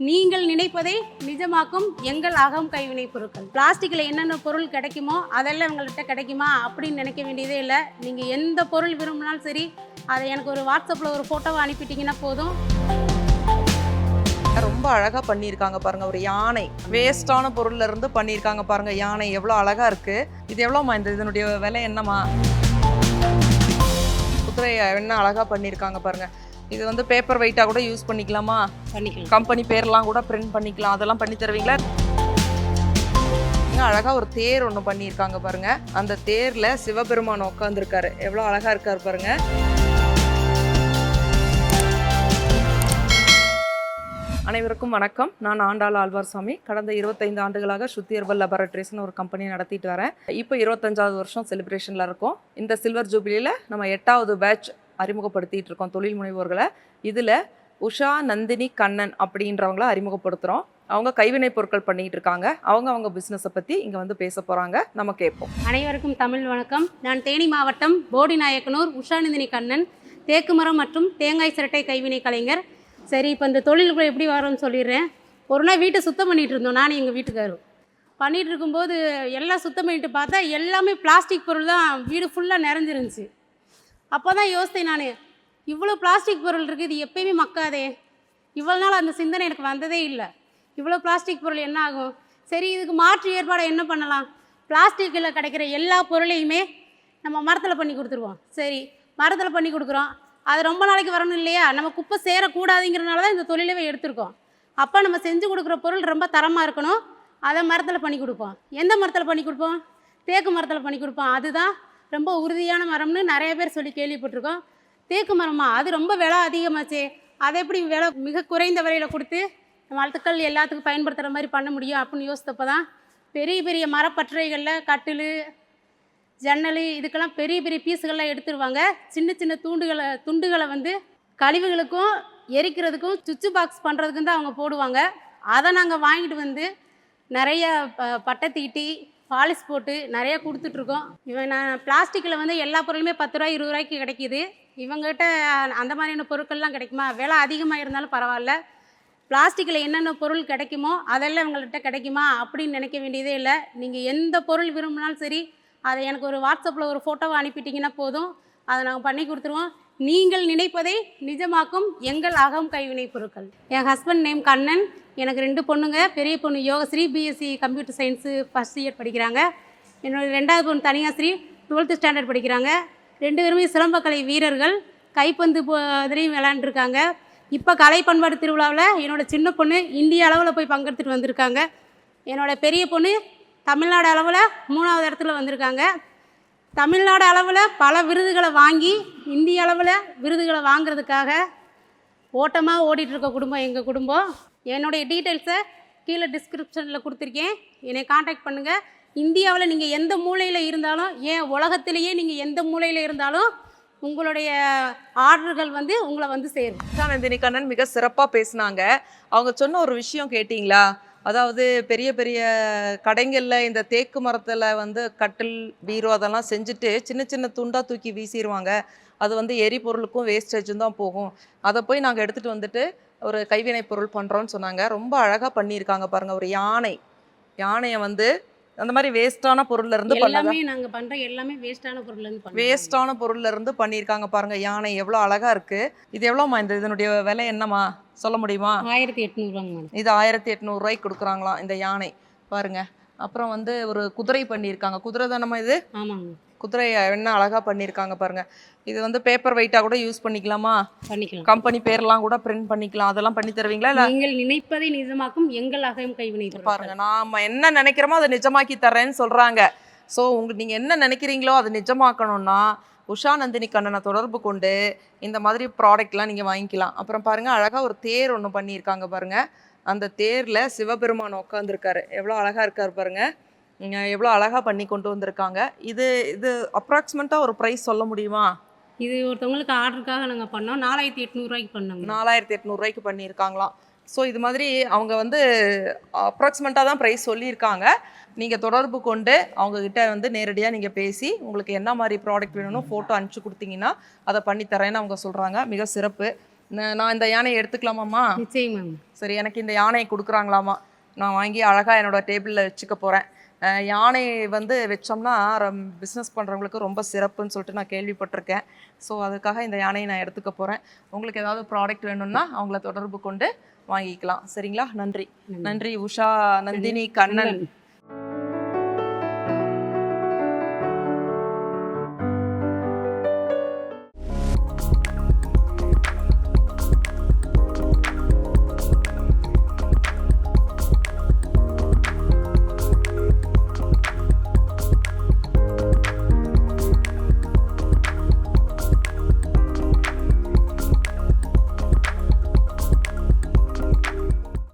நீங்கள் நினைப்பதை நிஜமாக்கும் எங்கள் அகம் கைவினை பொருட்கள். பிளாஸ்டிக்கில் என்னென்ன பொருள் கிடைக்குமோ அதெல்லாம் உங்கள்கிட்ட கிடைக்குமா அப்படின்னு நினைக்க வேண்டியதே இல்லை. நீங்கள் எந்த பொருள் விரும்பினாலும் சரி அதை எனக்கு ஒரு வாட்ஸ்அப்பில் ஒரு ஃபோட்டோவை அனுப்பிட்டீங்கன்னா போதும். ரொம்ப அழகா பண்ணியிருக்காங்க பாருங்க ஒரு யானை. வேஸ்டான பொருள்ல இருந்து பண்ணியிருக்காங்க பாருங்க யானை. எவ்வளோ அழகா இருக்கு. இது எவ்வளோமா இந்த இதனுடைய விலை என்னமா குதிரை என்ன அழகா பண்ணியிருக்காங்க பாருங்க. இது வந்து பேப்பர் வெயிட்டாக கூட யூஸ் பண்ணிக்கலாமா? பண்ணிக்கலாம். கம்பெனி பேர்லாம் கூட பிரிண்ட் பண்ணிக்கலாம். அதெல்லாம் பண்ணி தருவீங்களா? இங்க அழகா ஒரு தேர் ஒன்று பண்ணியிருக்காங்க பாருங்க. அந்த தேர்ல சிவபெருமான் உட்காந்துருக்காரு எவ்வளோ அழகா இருக்காரு பாருங்க. அனைவருக்கும் வணக்கம். நான் ஆண்டாள் ஆழ்வார்சாமி. கடந்த இருபத்தைந்து ஆண்டுகளாக ஸ்ருதி ஹெர்பல் லெபரட்டரிஸ்னு ஒரு கம்பெனி நடத்திட்டு வரேன். இப்போ இருபத்தஞ்சாவது வருஷம் செலிப்ரேஷனில் இருக்கோம். இந்த சில்வர் ஜூபிலியில் நம்ம எட்டாவது பேட்ச் அறிமுகப்படுத்திட்டு இருக்கோம் தொழில் முனைவோர்களை. இதில் உஷா நந்தினி கண்ணன் அப்படின்றவங்கள அறிமுகப்படுத்துகிறோம் அவங்க கைவினை பொருட்கள் பண்ணிட்டு இருக்காங்க. அவங்க அவங்க பிஸ்னஸை பற்றி இங்கே வந்து பேச போகிறாங்க நம்ம கேட்போம். அனைவருக்கும் தமிழ் வணக்கம். நான் தேனி மாவட்டம் போடி நாயக்கனூர் உஷாநந்தினி கண்ணன் தேக்கு மரம் மற்றும் தேங்காய் சிரட்டை கைவினை கலைஞர். சரி இப்போ இந்த தொழில்கள் எப்படி வரோம்னு சொல்லிடுறேன். ஒரு நாள் வீட்டை சுத்தம் பண்ணிகிட்டு இருந்தோம். நானும் எங்கள் வீட்டுக்காரும் பண்ணிகிட்டு இருக்கும்போது எல்லாம் சுத்தம் பண்ணிட்டு பார்த்தா எல்லாமே பிளாஸ்டிக் பொருள் தான் வீடு ஃபுல்லாக நிறைஞ்சிருந்துச்சு. அப்போ தான் யோசித்தேன் நான் இவ்வளோ பிளாஸ்டிக் பொருள் இருக்குது இது எப்பயுமே மக்காதே. இவ்வளோ நாள் அந்த சிந்தனை எனக்கு வந்ததே இல்லை. இவ்வளோ பிளாஸ்டிக் பொருள் என்ன ஆகும்? சரி இதுக்கு மாற்று ஏற்பாடை என்ன பண்ணலாம்? பிளாஸ்டிக்கில் கிடைக்கிற எல்லா பொருளையுமே நம்ம மரத்தில் பண்ணி கொடுத்துருவோம். சரி மரத்தில் பண்ணி கொடுக்குறோம். அது ரொம்ப நாளைக்கு வரணும் இல்லையா? நம்ம குப்பை சேரக்கூடாதுங்கிறனால தான் இந்த தொழிலவே எடுத்திருக்கோம். அப்போ நம்ம செஞ்சு கொடுக்குற பொருள் ரொம்ப தரமாக இருக்கணும். அதை மரத்தில் பண்ணி கொடுப்போம். எந்த மரத்தில் பண்ணி கொடுப்போம்? தேக்கு மரத்தில் பண்ணி கொடுப்போம். அதுதான் ரொம்ப உறுதியான மரம்னு நிறைய பேர் சொல்லி கேள்விப்பட்டிருக்கோம். தேக்கு மரமா? அது ரொம்ப விலை அதிகமாச்சு. அதை எப்படி விலை மிக குறைந்த விலையில் கொடுத்து வாழ்த்துக்கள் எல்லாத்துக்கும் பயன்படுத்துகிற மாதிரி பண்ண முடியும் அப்படின்னு யோசித்தப்போ தான் பெரிய பெரிய மரப்பற்றைகளில் கட்டில் ஜன்னல் இதுக்கெல்லாம் பெரிய பெரிய பீஸுகள்லாம் எடுத்துருவாங்க. சின்ன சின்ன தூண்டுகளை துண்டுகளை வந்து கழிவுகளுக்கும் எரிக்கிறதுக்கும் சுவிட்சு பாக்ஸ் பண்ணுறதுக்கும் தான் அவங்க போடுவாங்க. அதை நாங்கள் வாங்கிட்டு வந்து நிறைய ப பட்டை தீட்டி பாலிஷ் போட்டு நிறைய கொடுத்துட்ருக்கோம். இவன் நான் பிளாஸ்டிக்கில் வந்து எல்லா பொருளுமே பத்து ரூபாய் இருபது ரூபாய்க்கு கிடைக்கிது. இவங்ககிட்ட அந்த மாதிரியான பொருட்கள்லாம் கிடைக்குமா? விலை அதிகமாக இருந்தாலும் பரவாயில்ல. பிளாஸ்டிக்கில் என்னென்ன பொருள் கிடைக்குமோ அதெல்லாம் இவங்கள்ட்ட கிடைக்குமா அப்படின்னு நினைக்க வேண்டியதே இல்லை. நீங்கள் எந்த பொருள் விரும்பினாலும் சரி அதை எனக்கு ஒரு வாட்ஸ்அப்பில் ஒரு ஃபோட்டோவை அனுப்பிட்டீங்கன்னா போதும். அதை நாங்கள் பண்ணி கொடுத்துருவோம். நீங்கள் நினைப்பதை நிஜமாக்கும் எங்கள் அகம் கைவினை பொருட்கள். என் ஹஸ்பண்ட் நேம் கண்ணன். எனக்கு ரெண்டு பொண்ணுங்க. பெரிய பொண்ணு Yogashree BSc computer science first year படிக்கிறாங்க. என்னோட ரெண்டாவது பொண்ணு தனியாஸ்ரீ டுவெல்த்து ஸ்டாண்டர்ட் படிக்கிறாங்க. ரெண்டு பேருமே சிலம்பக்கலை வீரர்கள். கைப்பந்து போ- விளாண்டுருக்காங்க இப்போ கலை பண்பாடு திருவிழாவில் என்னோட சின்ன பொண்ணு இந்திய அளவில் போய் பங்கெடுத்துட்டு வந்திருக்காங்க. என்னோடய பெரிய பொண்ணு தமிழ்நாடு அளவில் மூணாவது இடத்துல வந்திருக்காங்க. தமிழ்நாடு அளவில் பல விருதுகளை வாங்கி இந்திய அளவில் விருதுகளை வாங்குறதுக்காக ஓட்டமாக ஓடிட்டுருக்க குடும்பம் எங்கள் குடும்பம். என்னுடைய டீட்டெயில்ஸை கீழே டிஸ்கிரிப்ஷனில் கொடுத்துருக்கேன். என்னை காண்டாக்ட் பண்ணுங்கள் இந்தியாவில் நீங்கள் எந்த மூலையில் இருந்தாலும் ஏன் உலகத்திலேயே நீங்கள் எந்த மூலையில் இருந்தாலும் உங்களுடைய ஆர்டர்கள் வந்து உங்களை வந்து சேரும். நந்தினி கண்ணன் மிக சிறப்பாக பேசினாங்க. அவங்க சொன்ன ஒரு விஷயம் கேட்டிங்களா? அதாவது பெரிய பெரிய கடைங்களில் இந்த தேக்கு மரத்தில் வந்து கட்டில் பீரோ அதெல்லாம் செஞ்சுட்டு சின்ன சின்ன துண்டாக தூக்கி வீசிடுவாங்க அது வந்து எரிபொருளுக்கும் வேஸ்டேஜும் தான் போகும். அதை போய் நாங்கள் எடுத்துகிட்டு வந்துட்டு ஒரு கைவினை பொருள் பண்ணுறோன்னு சொன்னாங்க. ரொம்ப அழகாக பண்ணியிருக்காங்க பாருங்கள் ஒரு யானை. யானையை வந்து அந்த மாதிரி வேஸ்டான பொருள்ல இருந்து எல்லாமே நாங்கள் பண்ணுற எல்லாமே வேஸ்ட்டான பொருள் இருந்து வேஸ்டான பொருள்ல இருந்து பண்ணியிருக்காங்க பாருங்க. யானை எவ்வளோ அழகா இருக்கு. இது எவ்வளோமா இந்த இதனுடைய விலை என்னமா சொல்ல முடியுமா? ஆயிரத்தி எட்நூறுவாங்க இது ஆயிரத்தி எட்நூறுரூவாய்க்கு கொடுக்குறாங்களாம் இந்த யானை. பாருங்க. அப்புறம் வந்து ஒரு குதிரை பண்ணியிருக்காங்க. குதிரை தானம்மா இது? ஆமாங்க. குதிரை என்ன அழகா பண்ணியிருக்காங்க பாருங்க. இது வந்து பேப்பர் வெயிட்டாக கூட யூஸ் பண்ணிக்கலாமா? பண்ணிக்கலாம். கம்பெனி பேர்லாம் கூட பிரிண்ட் பண்ணிக்கலாம். அதெல்லாம் பண்ணி தருவீங்களா? இல்லை நீங்கள் நினைப்பதை நிஜமாக்கும் எங்கள் அகம் கைவினை. பாருங்க நாம என்ன நினைக்கிறோமோ அதை நிஜமாக்கி தரேன்னு சொல்றாங்க. ஸோ உங்க நீங்க என்ன நினைக்கிறீங்களோ அதை நிஜமாக்கணும்னா உஷா நந்தினி கண்ணனை தொடர்பு கொண்டு இந்த மாதிரி ப்ராடக்ட்லாம் நீங்கள் வாங்கிக்கலாம். அப்புறம் பாருங்க அழகா ஒரு தேர் ஒன்று பண்ணியிருக்காங்க பாருங்க. அந்த தேர்ல சிவபெருமான் உட்காந்துருக்காரு எவ்வளோ அழகா இருக்காரு பாருங்க. இங்க எவ்வளோ அழகா பண்ணி கொண்டு வந்திருக்காங்க. இது இது அப்ராக்சிமேட்டாக ஒரு ப்ரைஸ் சொல்ல முடியுமா? இது ஒருத்தவங்களுக்கு ஆர்டருக்காக நாங்கள் பண்ணோம். நாலாயிரத்தி எட்நூறுவாய்க்கு பண்ணோங்க. நாலாயிரத்தி எட்நூறுரூவாய்க்கு பண்ணியிருக்காங்களாம். ஸோ இது மாதிரி அவங்க வந்து அப்ராக்சிமேட்டாக தான் ப்ரைஸ் சொல்லியிருக்காங்க. நீங்கள் தொடர்பு கொண்டு அவங்கக்கிட்ட வந்து நேரடியாக நீங்கள் பேசி உங்களுக்கு என்ன மாதிரி ப்ராடக்ட் வேணும்னு ஃபோட்டோ அனுப்பிச்சு கொடுத்தீங்கன்னா அதை பண்ணி தரேன்னு அவங்க சொல்கிறாங்க மிக சிறப்பு. நான் இந்த யானையை எடுத்துக்கலாமாம்மா? நிச்சயம் மேம் சரி எனக்கு இந்த யானையை கொடுக்குறாங்களாமா நான் வாங்கி அழகாக என்னோட டேபிளில் வச்சுக்க போகிறேன் யானை வந்து வச்சோம்னா பிஸ்னஸ் பண்ணுறவங்களுக்கு ரொம்ப சிறப்புன்னு சொல்லிட்டு நான் கேள்விப்பட்டிருக்கேன். ஸோ அதுக்காக இந்த யானையை நான் எடுத்துக்க போகிறேன் உங்களுக்கு ஏதாவது ப்ராடக்ட் வேணும்னா அவங்கள தொடர்பு கொண்டு வாங்கிக்கலாம். சரிங்களா? நன்றி. நன்றி. உஷா நந்தினி கண்ணன்.